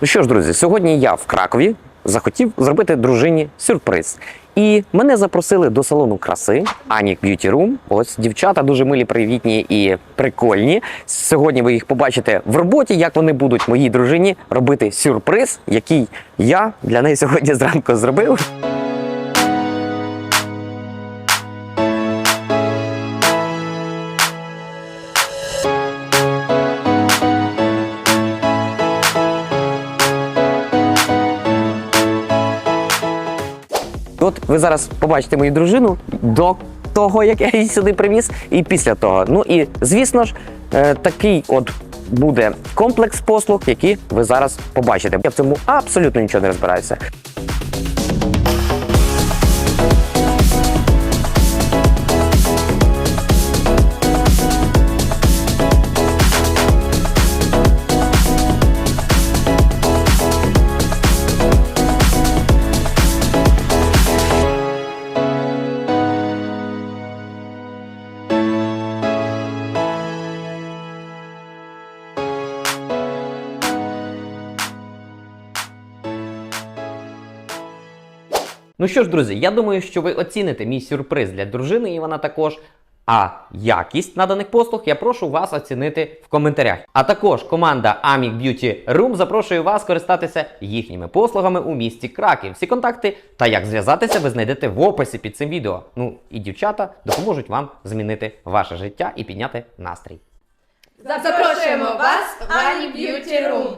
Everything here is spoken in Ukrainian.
Ну що ж, друзі, сьогодні я в Кракові захотів зробити дружині сюрприз. І мене запросили до салону краси Ані Beauty Room. Ось дівчата дуже милі, привітні і прикольні. Сьогодні ви їх побачите в роботі, як вони будуть моїй дружині робити сюрприз, який я для неї сьогодні зранку зробив. От ви зараз побачите мою дружину до того, як я її сюди привіз, і після того. Ну і звісно ж, е, такий от буде комплекс послуг, які ви зараз побачите. Я в цьому абсолютно нічого не розбираюся. Ну що ж, друзі, я думаю, що ви оціните мій сюрприз для дружини, і вона також. А якість наданих послуг я прошу вас оцінити в коментарях. А також команда Amic Beauty Room запрошує вас користатися їхніми послугами у місті Краків. Всі контакти та як зв'язатися ви знайдете в описі під цим відео. Ну і дівчата допоможуть вам змінити ваше життя і підняти настрій. Запрошуємо вас в Ані Б'юті Рум.